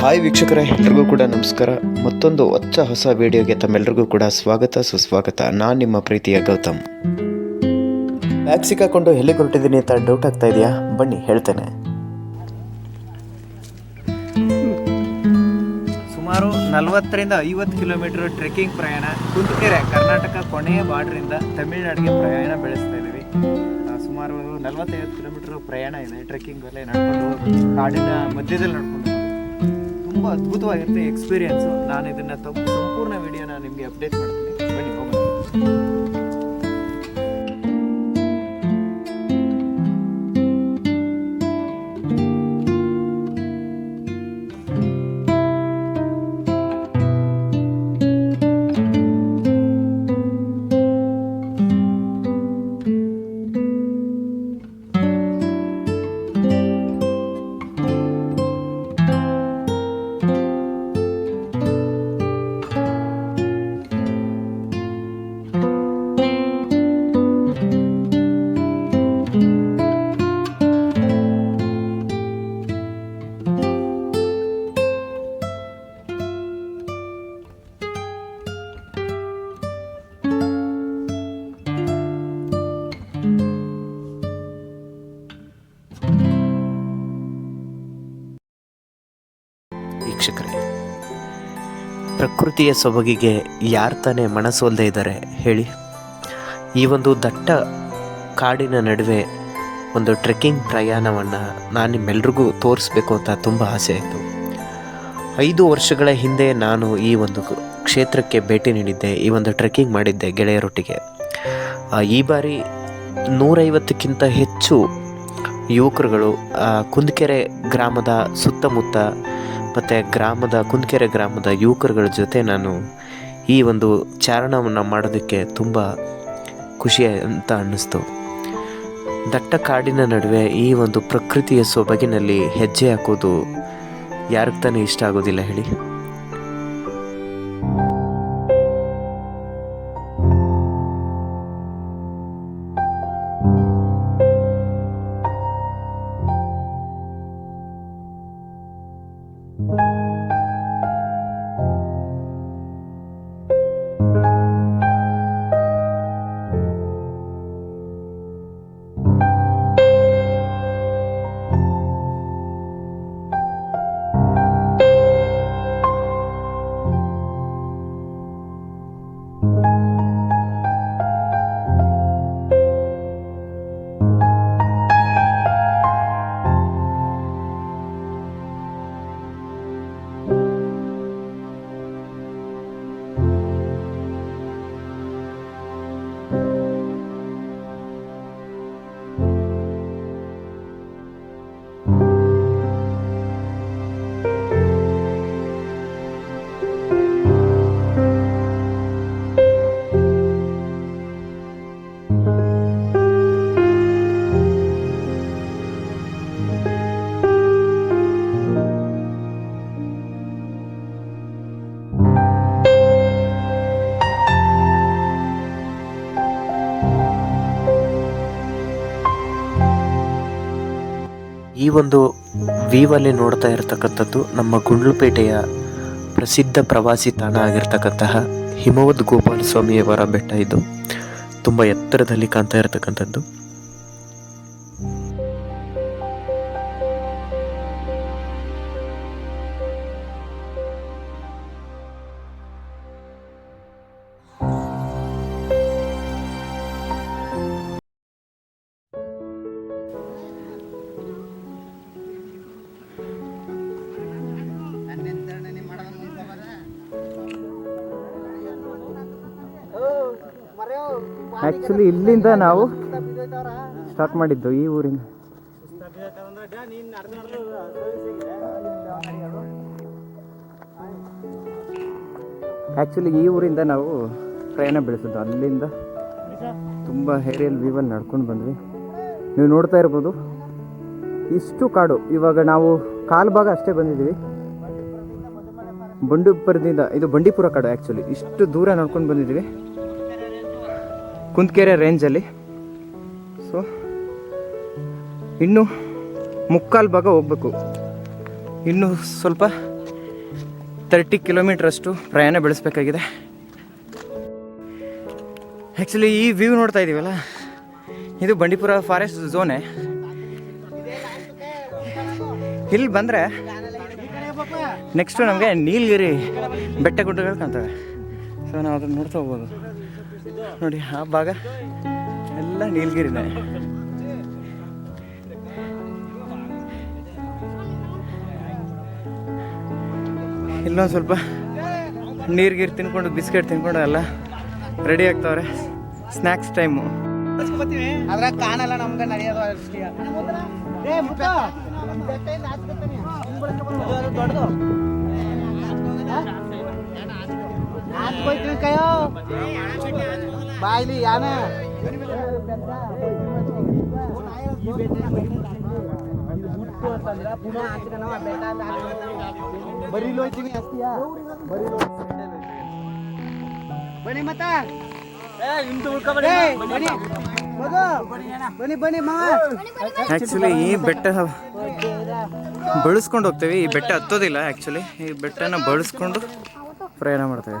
Hi ವೀಕ್ಷಕರೇ, ಎಲ್ರಿಗೂ ಕೂಡ ನಮಸ್ಕಾರ. ಮತ್ತೊಂದು ಹೊಚ್ಚ ಹೊಸ ವಿಡಿಯೋಗೆ ತಮ್ಮೆಲ್ಲರಿಗೂ ಕೂಡ ಸ್ವಾಗತ, ಸುಸ್ವಾಗತ. ನಾನು ನಿಮ್ಮ ಪ್ರೀತಿಯ ಗೌತಮ್. ಬ್ಯಾಗ್ ಸಿಕ್ಕಾಕೊಂಡು ಎಲ್ಲಿ ಹೊರಟಿದ್ದೀನಿ ಅಂತ ಡೌಟ್ ಆಗ್ತಾ ಇದೆಯಾ? ಬನ್ನಿ, ಹೇಳ್ತೇನೆ. ಸುಮಾರು ನಲವತ್ತರಿಂದ ಐವತ್ತು ಕಿಲೋಮೀಟರ್ ಟ್ರೆಕ್ಕಿಂಗ್ ಪ್ರಯಾಣ ಕುಂತಕೆರೆ ಕರ್ನಾಟಕ ಕೊನೆಯ ಬಾರ್ಡ್ರಿಂದ ತಮಿಳುನಾಡಿಗೆ ಪ್ರಯಾಣ ಬೆಳೆಸ್ತಾ ಇದ್ದೀವಿ. ಸುಮಾರು ನಲವತ್ತೈವತ್ತು ಕಿಲೋಮೀಟರ್ ಪ್ರಯಾಣ ಇದೆ ಟ್ರೆಕ್ಕಿಂಗ್ ಅಲ್ಲೇ ನಡ್ಕೊಂಡು ಕಾಡಿನ ಮಧ್ಯದಲ್ಲಿ ನಡ್ಕೊಂಡು ತುಂಬ ಅದ್ಭುತವಾಗಿರುತ್ತೆ ಎಕ್ಸ್ಪೀರಿಯನ್ಸು ನಾನು ಇದನ್ನು ತಮ್ಮ ಸಂಪೂರ್ಣ ವಿಡಿಯೋನ ನಿಮಗೆ ಅಪ್ಡೇಟ್ ಮಾಡ್ತೀನಿ. ಬನ್ನಿ ಹೋಗೋಣ. ಪ್ರಕೃತಿಯ ಸೊಬಗಿಗೆ ಯಾರು ತಾನೇ ಮನಸೋಲ್ದೇ ಇದ್ದಾರೆ ಹೇಳಿ. ಈ ಒಂದು ದಟ್ಟ ಕಾಡಿನ ನಡುವೆ ಒಂದು ಟ್ರೆಕ್ಕಿಂಗ್ ಪ್ರಯಾಣವನ್ನು ನಾನು ನಿಮ್ಮೆಲ್ರಿಗೂ ತೋರಿಸ್ಬೇಕು ಅಂತ ತುಂಬ ಆಸೆ ಆಯಿತು. ಐದು ವರ್ಷಗಳ ಹಿಂದೆ ನಾನು ಈ ಒಂದು ಕ್ಷೇತ್ರಕ್ಕೆ ಭೇಟಿ ನೀಡಿದ್ದೆ, ಈ ಒಂದು ಟ್ರೆಕ್ಕಿಂಗ್ ಮಾಡಿದ್ದೆ ಗೆಳೆಯರೊಟ್ಟಿಗೆ. ಈ ಬಾರಿ ನೂರೈವತ್ತಕ್ಕಿಂತ ಹೆಚ್ಚು ಯುವಕರುಗಳು ಕುಂದಕೆರೆ ಗ್ರಾಮದ ಸುತ್ತಮುತ್ತ ಮತ್ತು ಗ್ರಾಮದ, ಕುಂದಕೆರೆ ಗ್ರಾಮದ ಯುವಕರುಗಳ ಜೊತೆ ನಾನು ಈ ಒಂದು ಚಾರಣವನ್ನು ಮಾಡೋದಕ್ಕೆ ತುಂಬ ಖುಷಿ ಅಂತ ಅನ್ನಿಸ್ತು. ದಟ್ಟ ಕಾಡಿನ ನಡುವೆ ಈ ಒಂದು ಪ್ರಕೃತಿಯ ಸೊಬಗಿನಲ್ಲಿ ಹೆಜ್ಜೆ ಹಾಕೋದು ಯಾರಿಗೆ ತಾನೇ ಇಷ್ಟ ಆಗೋದಿಲ್ಲ ಹೇಳಿ. ಈ ಒಂದು ವೀವಲ್ಲಿ ನೋಡ್ತಾ ಇರತಕ್ಕಂಥದ್ದು ನಮ್ಮ ಗುಂಡ್ಲುಪೇಟೆಯ ಪ್ರಸಿದ್ಧ ಪ್ರವಾಸಿ ತಾಣ ಆಗಿರ್ತಕ್ಕಂತಹ ಹಿಮವದ್ ಗೋಪಾಲ ಸ್ವಾಮಿಯವರ ಬೆಟ್ಟ ಇದು. ತುಂಬ ಎತ್ತರದಲ್ಲಿ ಕಾಣ್ತಾ ಇರತಕ್ಕಂಥದ್ದು. ಆ್ಯಕ್ಚುಲಿ ಇಲ್ಲಿಂದ ನಾವು ಸ್ಟಾರ್ಟ್ ಮಾಡಿದ್ದು ಈ ಊರಿಂದ. ಆ್ಯಕ್ಚುಲಿ ಈ ಊರಿಂದ ನಾವು ಪ್ರಯಾಣ ಬೆಳೆಸಿದ್ದು. ಅಲ್ಲಿಂದ ತುಂಬ ಹೇರಿಯಲ್ ವ್ಯೂವಲ್ಲಿ ನಡ್ಕೊಂಡು ಬಂದ್ವಿ. ನೀವು ನೋಡ್ತಾ ಇರ್ಬೋದು. ಇಷ್ಟು ಕಾಡು. ಇವಾಗ ನಾವು ಕಾಲು ಭಾಗ ಅಷ್ಟೇ ಬಂದಿದ್ದೀವಿ. ಬಂಡೀಪುರದಿಂದ, ಇದು ಬಂಡೀಪುರ ಕಾಡು ಆ್ಯಕ್ಚುಲಿ ಇಷ್ಟು ದೂರ ನಡ್ಕೊಂಡು ಬಂದಿದ್ದೀವಿ. ಕುಂತ್ಕೆರೆ ರೇಂಜಲ್ಲಿ ಸೊ ಇನ್ನು ಮುಕ್ಕಾಲು ಭಾಗ ಹೋಗ್ಬೇಕು. ಇನ್ನು ಸ್ವಲ್ಪ ತರ್ಟಿ ಕಿಲೋಮೀಟ್ರಷ್ಟು ಪ್ರಯಾಣ ಬೆಳೆಸಬೇಕಾಗಿದೆ. ಆ್ಯಕ್ಚುಲಿ ಈ ವ್ಯೂ ನೋಡ್ತಾ ಇದ್ದೀವಲ್ಲ ಇದು ಬಂಡೀಪುರ ಫಾರೆಸ್ಟ್ ಝೋನೆ ಇಲ್ಲಿ ಬಂದರೆ ನೆಕ್ಸ್ಟು ನಮಗೆ ನೀಲಗಿರಿ ಬೆಟ್ಟ ಗುಡ್ಡಗಳು ಕಾಣ್ತವೆ. ಸೊ ನಾವು ಅದನ್ನು ನೋಡ್ತಾ ಹೋಗ್ಬೋದು. ನೋಡಿ, ಆ ಭಾಗ. ಎಲ್ಲ ನೀಲಗಿರಿನೇ. ಇಲ್ಲೊಂದು ಸ್ವಲ್ಪ ನೀರು ಗೀರು ತಿನ್ಕೊಂಡು, ಬಿಸ್ಕೆಟ್ ತಿನ್ಕೊಂಡು ಎಲ್ಲ ರೆಡಿ ಆಗ್ತಾವ್ರೆ. ಸ್ನ್ಯಾಕ್ಸ್ ಟೈಮು ಕಾಣಲ್ಲ ನಮ್ಗೆ, ನಡೆಯೋದು ದೊಡ್ಡದು ಬರೀಲಿ ಹೋಯ್ತೀನಿ ಅಸ್ತಿಯಾ. ಬನ್ನಿ ಮತ್ತ. ಆ್ಯಕ್ಚುಲಿ ಈ ಬೆಟ್ಟ ಬಳಸ್ಕೊಂಡು ಹೋಗ್ತೇವೆ. ಈ ಬೆಟ್ಟ ಹತ್ತೋದಿಲ್ಲ ಆ್ಯಕ್ಚುಲಿ ಈ ಬೆಟ್ಟನ ಬಳಸ್ಕೊಂಡು ಪ್ರಯಾಣ ಮಾಡ್ತೇವೆ.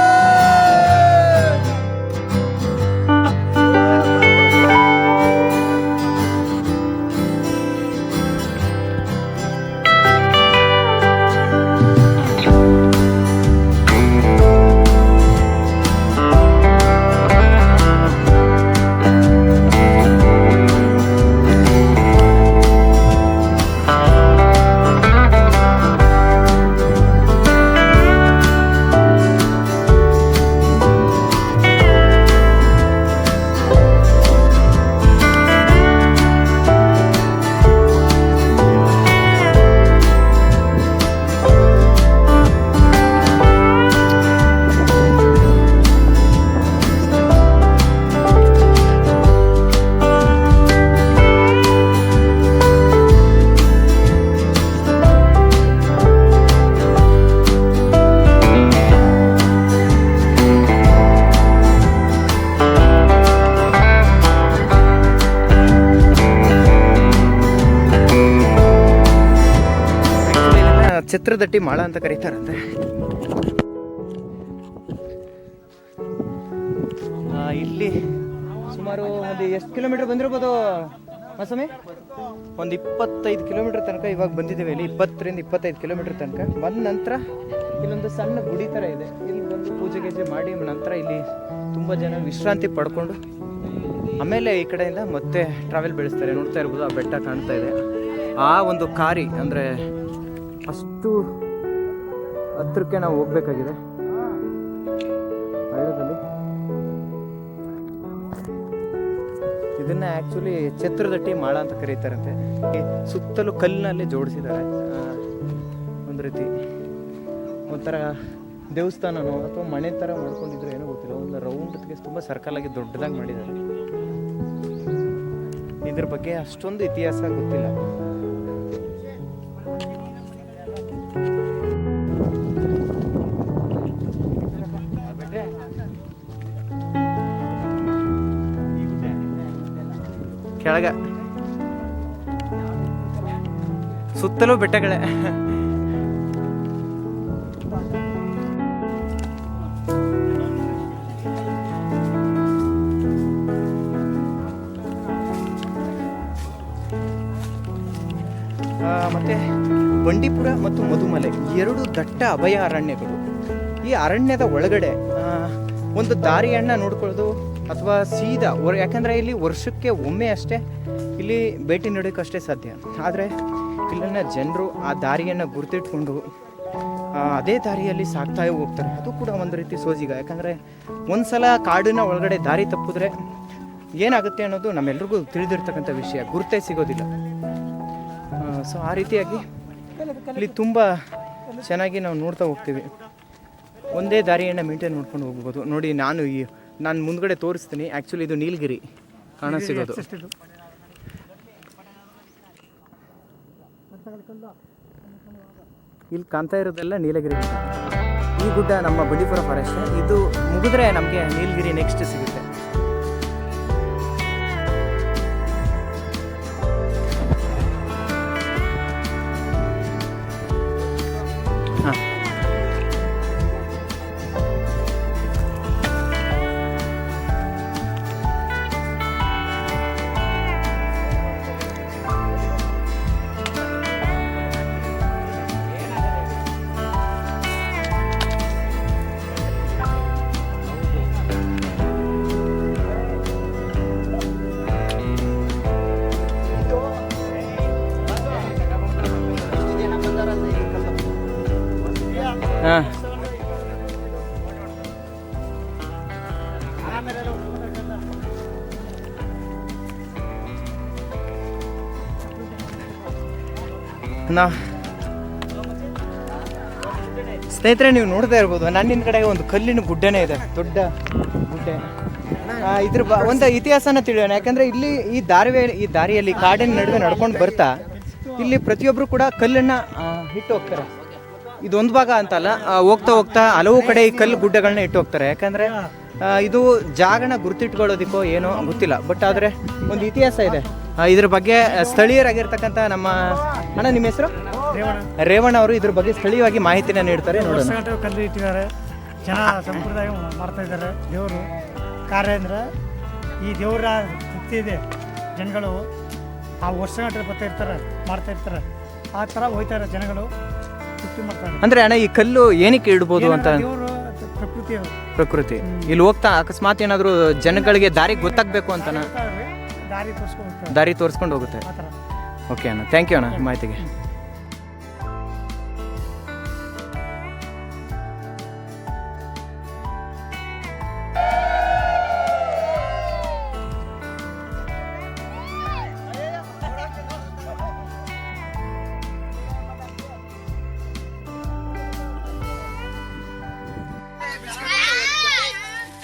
ಛತ್ರದಟ್ಟಿ ಮಾಳ ಅಂತ ಕರೀತಾರಂತೆ. ಇಲ್ಲಿ ಸುಮಾರು ಒಂದು ಎಷ್ಟು ಕಿಲೋಮೀಟರ್ ಬಂದಿರ್ಬೋದು ಮಸಮಿ ಒಂದು ಇಪ್ಪತ್ತೈದು ಕಿಲೋಮೀಟರ್ ತನಕ ಇವಾಗ ಬಂದಿದ್ದೇವೆ ಇಲ್ಲಿ, ಇಪ್ಪತ್ತರಿಂದ ಇಪ್ಪತ್ತೈದು ಕಿಲೋಮೀಟರ್ ತನಕ. ಬಂದ ನಂತರ ಇಲ್ಲೊಂದು ಸಣ್ಣ ಗುಡಿ ಥರ ಇದೆ. ಇಲ್ಲಿ ಬಂದು ಪೂಜೆ ಗೀಜೆ ಮಾಡಿ ನಂತರ ಇಲ್ಲಿ ತುಂಬ ಜನ ವಿಶ್ರಾಂತಿ ಪಡ್ಕೊಂಡು ಆಮೇಲೆ ಈ ಕಡೆಯಿಂದ ಮತ್ತೆ ಟ್ರಾವೆಲ್ ಬೆಳೆಸ್ತಾರೆ. ನೋಡ್ತಾ ಇರ್ಬೋದು, ಆ ಬೆಟ್ಟ ಕಾಣ್ತಾ ಇದೆ. ಆ ಒಂದು ಕಾರಿ ಅಂದರೆ ಅಷ್ಟು ಹತ್ರಕ್ಕೆ ನಾವು ಹೋಗ್ಬೇಕಾಗಿದೆ. ಹಳ್ಳದಲ್ಲಿ ಇದನ್ನ ಆ್ಯಕ್ಚುಲಿ ಛತ್ರದಟ್ಟಿ ಮಾಳ ಅಂತ ಕರೀತಾರಂತೆ. ಸುತ್ತಲೂ ಕಲ್ಲಿನಲ್ಲಿ ಜೋಡಿಸಿದ್ದಾರೆ. ಒಂದು ರೀತಿ. ಒಂಥರ ದೇವಸ್ಥಾನನೋ ಅಥವಾ ಮನೆ ಥರ ಮಾಡ್ಕೊಂಡಿದ್ರು ಏನೋ ಗೊತ್ತಿಲ್ಲ. ಒಂದು ರೌಂಡ್ಗೆ ತುಂಬ ಸರ್ಕಲ್ ಆಗಿ ದೊಡ್ಡದಾಗಿ ಮಾಡಿದ್ದಾರೆ. ಇದ್ರ ಬಗ್ಗೆ ಅಷ್ಟೊಂದು ಇತಿಹಾಸ ಗೊತ್ತಿಲ್ಲ. ಕೆಳಗ ಸುತ್ತಲೂ ಬೆಟ್ಟಗಳೇ. ಮತ್ತೆ ಬಂಡೀಪುರ ಮತ್ತು ಮಧುಮಲೆ ಎರಡು ದಟ್ಟ ಅಭಯ ಅರಣ್ಯಗಳು ಈ ಅರಣ್ಯದ ಒಳಗಡೆ ಒಂದು ದಾರಿಯನ್ನ ನೋಡ್ಕೊಳ್ಳೋದು ಅಥವಾ ಸೀದಾ ವರ್, ಯಾಕಂದರೆ ಇಲ್ಲಿ ವರ್ಷಕ್ಕೆ ಒಮ್ಮೆ ಅಷ್ಟೇ ಇಲ್ಲಿ ಭೇಟಿ ನೀಡೋಕ್ಕಷ್ಟೇ ಸಾಧ್ಯ. ಆದರೆ ಇಲ್ಲಿನ ಜನರು ಆ ದಾರಿಯನ್ನು ಗುರ್ತಿಟ್ಕೊಂಡು ಅದೇ ದಾರಿಯಲ್ಲಿ ಸಾಗ್ತಾ ಹೋಗ್ತಾರೆ. ಅದು ಕೂಡ ಒಂದು ರೀತಿ ಸೋಜಿಗ. ಯಾಕಂದರೆ ಒಂದ್ಸಲ ಕಾಡಿನ ಒಳಗಡೆ ದಾರಿ ತಪ್ಪಿದ್ರೆ ಏನಾಗುತ್ತೆ ಅನ್ನೋದು ನಮ್ಮೆಲ್ರಿಗೂ ತಿಳಿದಿರ್ತಕ್ಕಂಥ ವಿಷಯ. ಗುರುತೇ ಸಿಗೋದಿಲ್ಲ. ಸೊ ಆ ರೀತಿಯಾಗಿ ಇಲ್ಲಿ ತುಂಬ ಚೆನ್ನಾಗಿ ನಾವು ನೋಡ್ತಾ ಹೋಗ್ತೀವಿ. ಒಂದೇ ದಾರಿಯನ್ನು ಮೇಂಟೈನ್ ಮಾಡ್ಕೊಂಡು ಹೋಗ್ಬೋದು. ನೋಡಿ, ನಾನು ಈ ನಾನು ಮುಂದ್ಗಡೆ ತೋರಿಸ್ತೀನಿ. ಆ್ಯಕ್ಚುಲಿ ಇದು ನೀಲಗಿರಿ. ಕಾಣ ಸಿಗೋದು. ಇಲ್ಲಿ ಕಾಣ್ತಾ ಇರೋದೆಲ್ಲ ನೀಲಗಿರಿ. ಈ ಗುಡ್ಡ ನಮ್ಮ ಬಂಡೀಪುರ ಫಾರೆಸ್ಟ್ ಇದು ಮುಗಿದ್ರೆ ನಮಗೆ ನೀಲಗಿರಿ ನೆಕ್ಸ್ಟ್ ಸಿಗುತ್ತೆ. ನಾ ಸ್ನೇಹಿತರೆ, ನೀವು ನೋಡ್ತಾ ಇರ್ಬೋದು ನನ್ನ ಕಡೆ ಒಂದು ಕಲ್ಲಿನ ಗುಡ್ಡನೇ ಇದೆ. ದೊಡ್ಡ ಗುಡ್ಡೆ. ಇದ್ರ ಒಂದು ಇತಿಹಾಸನ ತಿಳಿಯೋಣ. ಯಾಕಂದ್ರೆ ಇಲ್ಲಿ ಈ ದಾರಿವೆ, ಈ ದಾರಿಯಲ್ಲಿ ಕಾಡಿನ ನಡುವೆ ನಡ್ಕೊಂಡು ಬರ್ತಾ, ಇಲ್ಲಿ ಪ್ರತಿಯೊಬ್ಬರು ಕೂಡ ಕಲ್ಲನ್ನ ಇಟ್ಟು ಹೋಗ್ತಾರೆ. ಇದೊಂದು ಭಾಗ ಅಂತಲ್ಲ ಹೋಗ್ತಾ ಹೋಗ್ತಾ ಹಲವು ಕಡೆ ಈ ಕಲ್ಲು ಗುಡ್ಡಗಳನ್ನ ಇಟ್ಟು ಹೋಗ್ತಾರೆ. ಯಾಕಂದ್ರೆ ಇದು ಜಾಗನ ಗುರುತಿಟ್ಕೊಳ್ಳೋದಿಕ್ಕೋ ಏನೋ ಗೊತ್ತಿಲ್ಲ ಬಟ್ ಆದರೆ ಒಂದು ಇತಿಹಾಸ ಇದೆ. ಇದ್ರ ಬಗ್ಗೆ ಸ್ಥಳೀಯರಾಗಿರ್ತಕ್ಕಂಥ ನಮ್ಮ ಅಣ್ಣ ನಿಮ್ಮ ಹೆಸರು? ರೇವಣ್ಣ. ಅವರು ಇದ್ರ ಬಗ್ಗೆ ಸ್ಥಳೀಯವಾಗಿ ಮಾಹಿತಿನ ನೀಡ್ತಾರೆ ನೋಡೋಣ. ಕಲ್ಲು ಇಟ್ಟಿದ್ದಾರೆ. ಜನ ಸಂಪ್ರದಾಯ ಮಾಡ್ತಾ ಇದ್ದಾರೆ. ದೇವರು ಕಾರ್ಯ ಅಂದ್ರೆ ಈ ದೇವರ ತೃಪ್ತಿ ಇದೆ. ಜನಗಳು ಆ ವರ್ಷಗಟ್ಟಲೆ ಬರ್ತಾ ಇರ್ತಾರೆ ಮಾಡ್ತಾ ಇರ್ತಾರೆ. ಆ ಥರ ಹೋಯ್ತಾರೆ ಜನಗಳು. ತೃಪ್ತಿ ಮಾಡ್ತಾರೆ ಅಂದ್ರೆ ಅಣ್ಣ ಈ ಕಲ್ಲು ಏನಕ್ಕೆ ಇಡ್ಬೋದು ಅಂತ? ದೇವರು ಪ್ರಕೃತಿ ಅದು. ಪ್ರಕೃತಿ. ಇಲ್ಲಿ ಹೋಗ್ತಾ ಅಕಸ್ಮಾತ್ ಏನಾದರೂ ಜನಗಳಿಗೆ ದಾರಿ ಗೊತ್ತಾಗಬೇಕು ಅಂತ ದಾರಿ ತೋರಿಸ್ಕೊಂಡು ದಾರಿ ತೋರಿಸ್ಕೊಂಡು ಹೋಗುತ್ತೆ. ಆ ಥರ. ಓಕೆ ಅಣ್ಣ. ಥ್ಯಾಂಕ್ ಯು ಅಣ್ಣ ಮಾಹಿತಿಗೆ.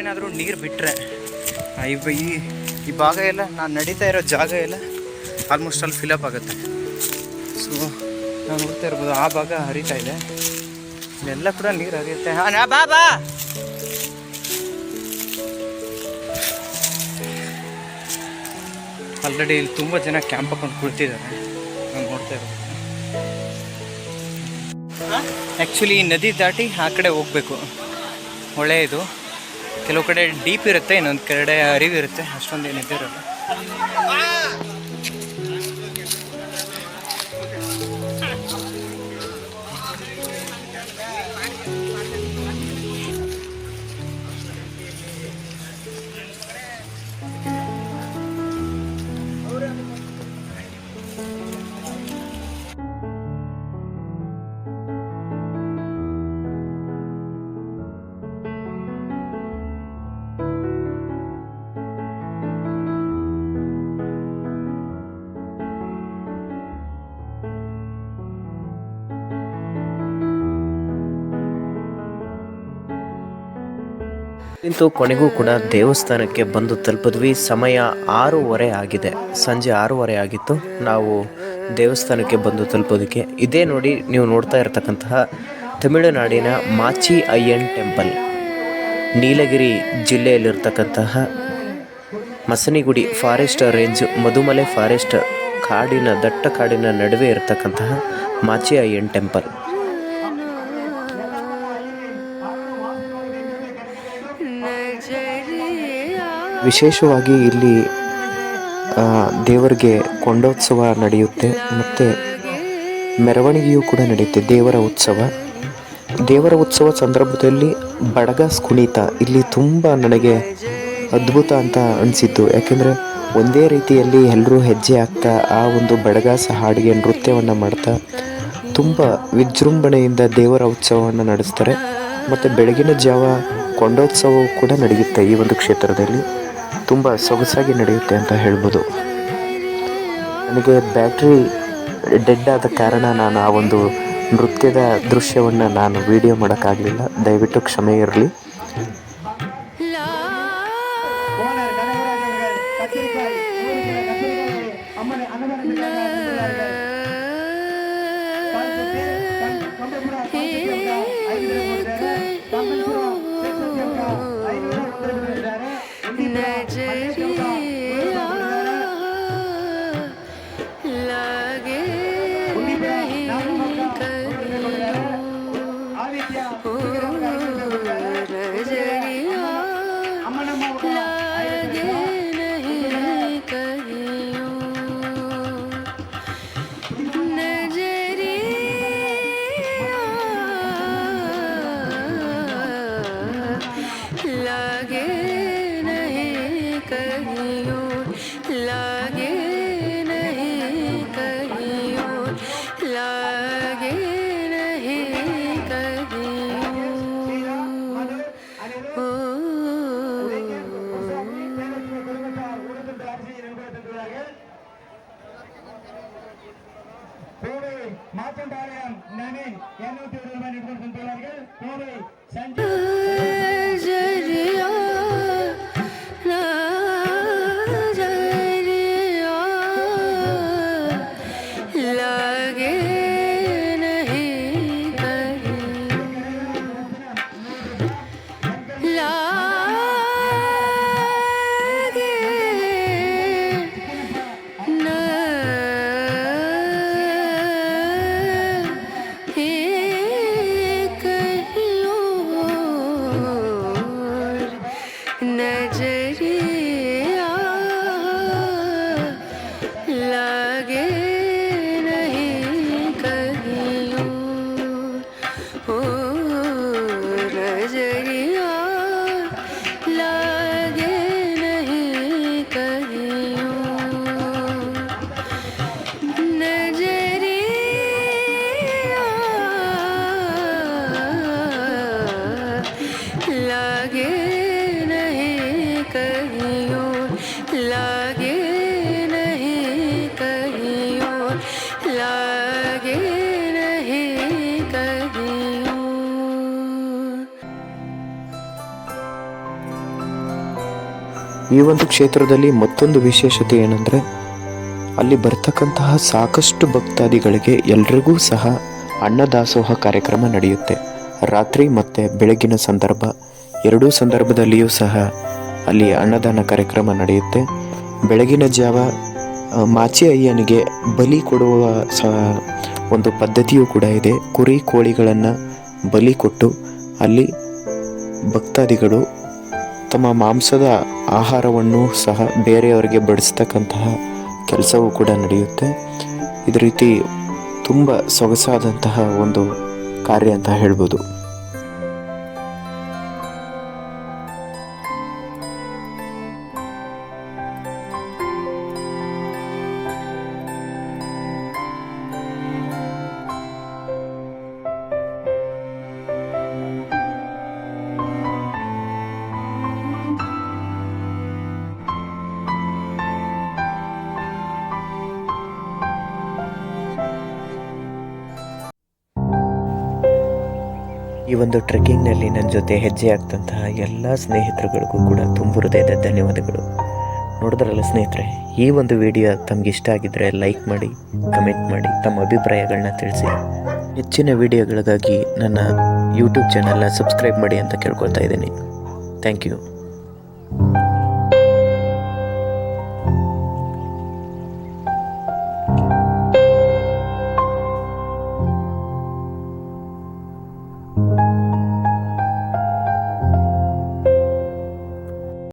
ಏನಾದರೂ ನೀರು ಬಿಟ್ಟರೆ ಇವ ಈ ಈ ಭಾಗ ಎಲ್ಲ, ನಾನು ನಡೀತಾ ಇರೋ ಜಾಗ ಎಲ್ಲ ಆಲ್ಮೋಸ್ಟ್ ಅಲ್ಲಿ ಫಿಲಪ್ ಆಗುತ್ತೆ. ಸೊ ನಾವು ನೋಡ್ತಾ ಇರ್ಬೋದು, ಆ ಭಾಗ ಹರಿತಾ ಇದೆ. ಇಲ್ಲೆಲ್ಲ ಕೂಡ ನೀರು ಹರಿಯುತ್ತೆ. ಬಾ ಬಾ! ಆಲ್ರೆಡಿ ಇಲ್ಲಿ ತುಂಬ ಜನ ಕ್ಯಾಂಪ್ ಹಾಕೊಂಡು ಕುಳಿತಿದ್ದಾರೆ. ನಾನು ನೋಡ್ತಾ ಇರೋದು. ಆ್ಯಕ್ಚುಲಿ ಈ ನದಿ ದಾಟಿ ಆ ಕಡೆ ಹೋಗಬೇಕು. ಒಳ್ಳೆಯದು. ಕೆಲವು ಕಡೆ ಡೀಪ್ ಇರುತ್ತೆ ಇನ್ನೊಂದು ಕಡೆ ಅರಿವಿರುತ್ತೆ ಅಷ್ಟೊಂದು ಏನು ಇಂತು ಕೊನೆಗೂ ಕೂಡ ದೇವಸ್ಥಾನಕ್ಕೆ ಬಂದು ತಲುಪಿದ್ವಿ. ಸಮಯ ಆರೂವರೆ ಆಗಿದೆ. ಸಂಜೆ ಆರೂವರೆ ಆಗಿತ್ತು. ನಾವು ದೇವಸ್ಥಾನಕ್ಕೆ ಬಂದು ತಲುಪೋದಕ್ಕೆ. ಇದೇ ನೋಡಿ ನೀವು ನೋಡ್ತಾ ಇರತಕ್ಕಂತಹ ತಮಿಳುನಾಡಿನ Machi Ayyan temple. Nilgiri ಜಿಲ್ಲೆಯಲ್ಲಿರ್ತಕ್ಕಂತಹ Masinagudi forest range, Mudumalai forest ಕಾಡಿನ ದಟ್ಟ ಕಾಡಿನ ನಡುವೆ ಇರತಕ್ಕಂತಹ ಮಾಚಿ ಅಯ್ಯನ್ ಟೆಂಪಲ್. ವಿಶೇಷವಾಗಿ ಇಲ್ಲಿ ದೇವರಿಗೆ ಕೊಂಡೋತ್ಸವ ನಡೆಯುತ್ತೆ ಮತ್ತು ಮೆರವಣಿಗೆಯೂ ಕೂಡ ನಡೆಯುತ್ತೆ. ದೇವರ ಉತ್ಸವ. ದೇವರ ಉತ್ಸವ ಸಂದರ್ಭದಲ್ಲಿ ಬಡಗಾಸ್ ಕುಣಿತ ಇಲ್ಲಿ ತುಂಬ ನನಗೆ ಅದ್ಭುತ ಅಂತ ಅನಿಸಿತ್ತು. ಯಾಕೆಂದರೆ ಒಂದೇ ರೀತಿಯಲ್ಲಿ ಎಲ್ಲರೂ ಹೆಜ್ಜೆ ಹಾಕ್ತಾ ಆ ಒಂದು ಬಡಗಾಸ ಹಾಡಿಗೆ ನೃತ್ಯವನ್ನು ಮಾಡ್ತಾ ತುಂಬ ವಿಜೃಂಭಣೆಯಿಂದ ದೇವರ ಉತ್ಸವವನ್ನು ನಡೆಸ್ತಾರೆ. ಮತ್ತು ಬೆಳಗಿನ ಜಾವ ಕೊಂಡೋತ್ಸವವು ಕೂಡ ನಡೆಯುತ್ತೆ ಈ ಒಂದು ಕ್ಷೇತ್ರದಲ್ಲಿ. ತುಂಬ ಸೊಗಸಾಗಿ ನಡೆಯುತ್ತೆ ಅಂತ ಹೇಳ್ಬೋದು. ನನಗೆ ಬ್ಯಾಟ್ರಿ ಡೆಡ್ ಆದ ಕಾರಣ ನಾನು ಆ ಒಂದು ನೃತ್ಯದ ದೃಶ್ಯವನ್ನು ನಾನು ವಿಡಿಯೋ ಮಾಡೋಕ್ಕಾಗಲಿಲ್ಲ. ದಯವಿಟ್ಟು ಕ್ಷಮೆ ಇರಲಿ. தந்துள்ளார்கள் கோவை சஞ்சய் ಈ ಒಂದು ಕ್ಷೇತ್ರದಲ್ಲಿ ಮತ್ತೊಂದು ವಿಶೇಷತೆ ಏನಂದರೆ, ಅಲ್ಲಿ ಬರ್ತಕ್ಕಂತಹ ಸಾಕಷ್ಟು ಭಕ್ತಾದಿಗಳಿಗೆ ಎಲ್ರಿಗೂ ಸಹ ಅನ್ನದಾಸೋಹ ಕಾರ್ಯಕ್ರಮ ನಡೆಯುತ್ತೆ. ರಾತ್ರಿ ಮತ್ತು ಬೆಳಗಿನ ಸಂದರ್ಭ, ಎರಡೂ ಸಂದರ್ಭದಲ್ಲಿಯೂ ಸಹ ಅಲ್ಲಿ ಅನ್ನದಾನ ಕಾರ್ಯಕ್ರಮ ನಡೆಯುತ್ತೆ. ಬೆಳಗಿನ ಜಾವ ಮಾಚಿ ಅಯ್ಯನಿಗೆ ಬಲಿ ಕೊಡುವ ಸಹ ಒಂದು ಪದ್ಧತಿಯೂ ಕೂಡ ಇದೆ. ಕುರಿ ಕೋಳಿಗಳನ್ನು ಬಲಿ ಕೊಟ್ಟು ಅಲ್ಲಿ ಭಕ್ತಾದಿಗಳು ತಮ್ಮ ಮಾಂಸದ ಆಹಾರವನ್ನು ಸಹ ಬೇರೆಯವರಿಗೆ ಬಡಿಸ್ತಕ್ಕಂತಹ ಕೆಲಸವೂ ಕೂಡ ನಡೆಯುತ್ತೆ. ಇದೇ ರೀತಿ ತುಂಬ ಸೊಗಸಾದಂತಹ ಒಂದು ಕಾರ್ಯ ಅಂತ ಹೇಳ್ಬೋದು. ಈ ಒಂದು ಟ್ರೆಕ್ಕಿಂಗ್ನಲ್ಲಿ ನನ್ನ ಜೊತೆ ಹೆಜ್ಜೆ ಆಗ್ತಂತಹ ಎಲ್ಲ ಸ್ನೇಹಿತರುಗಳಿಗೂ ಕೂಡ ತುಂಬ ಹೃದಯದ ಧನ್ಯವಾದಗಳು. ನೋಡಿದ್ರಲ್ಲ ಸ್ನೇಹಿತರೆ, ಈ ಒಂದು ವಿಡಿಯೋ ತಮ್ಗೆ ಇಷ್ಟ ಆಗಿದ್ದರೆ ಲೈಕ್ ಮಾಡಿ ಕಮೆಂಟ್ ಮಾಡಿ, ತಮ್ಮ ಅಭಿಪ್ರಾಯಗಳನ್ನ ತಿಳಿಸಿ. ಹೆಚ್ಚಿನ ವಿಡಿಯೋಗಳಿಗಾಗಿ ನನ್ನ ಯೂಟ್ಯೂಬ್ ಚಾನಲ್ನ ಸಬ್ಸ್ಕ್ರೈಬ್ ಮಾಡಿ ಅಂತ ಕೇಳ್ಕೊಳ್ತಾ ಇದ್ದೀನಿ. Thank you